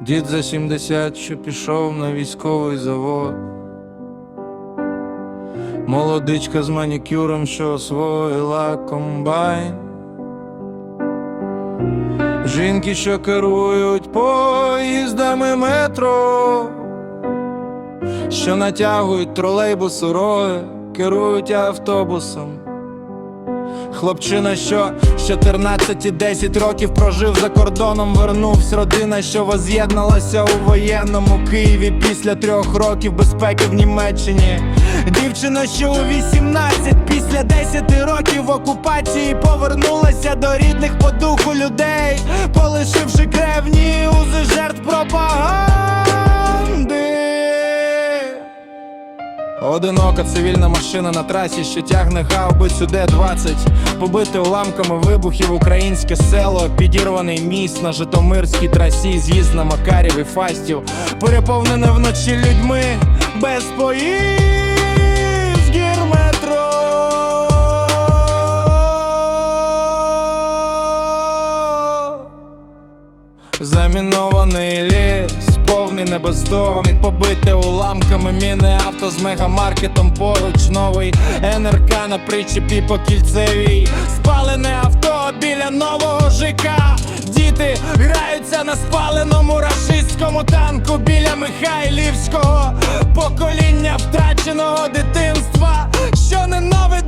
Дід за 70, що пішов на військовий завод. Молодичка з манікюром, що освоїла комбайн. Жінки, що керують поїздами метро, що натягують тролейбус рої, керують автобусом. Хлопчина, що з 14 і 10 років прожив за кордоном, вернувся родина, що воз'єдналася у воєнному Києві після трьох років безпеки в Німеччині. Дівчина, що у 18 після 10 років окупації повернулася до рідних по духу людей, Одинока цивільна машина на трасі, що тягне гаубицю Д-20 Побите уламками вибухів українське село, підірваний міст на Житомирській трасі, з'їзд на Макарів і Фастів, переповнене вночі людьми без поїздів метро. Замінований ліс, повний небездом І побите уламками міни авто з мегамаркетом поруч. Новий НРК на причепі по кільцевій. Спалене авто біля нового ЖК. Діти граються на спаленому рашистському танку біля Михайлівського Покоління втраченого дитинства, що ненавидить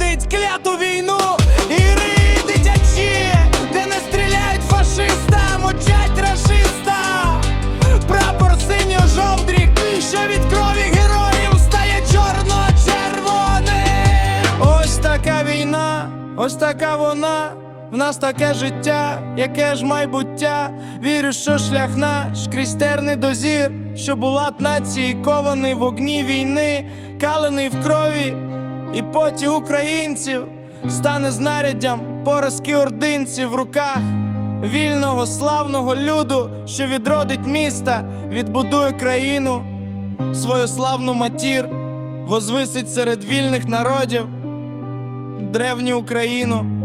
ось така вона в нас таке життя, яке ж майбуття. Вірю, що шлях наш крізь терний дозір, що була б нації кований в огні війни, калений в крові і поті українців, стане знаряддям поразки ординців в руках вільного славного люду, що відродить міста, відбудує країну, свою славну матір, возвисить серед вільних народів древню Україну.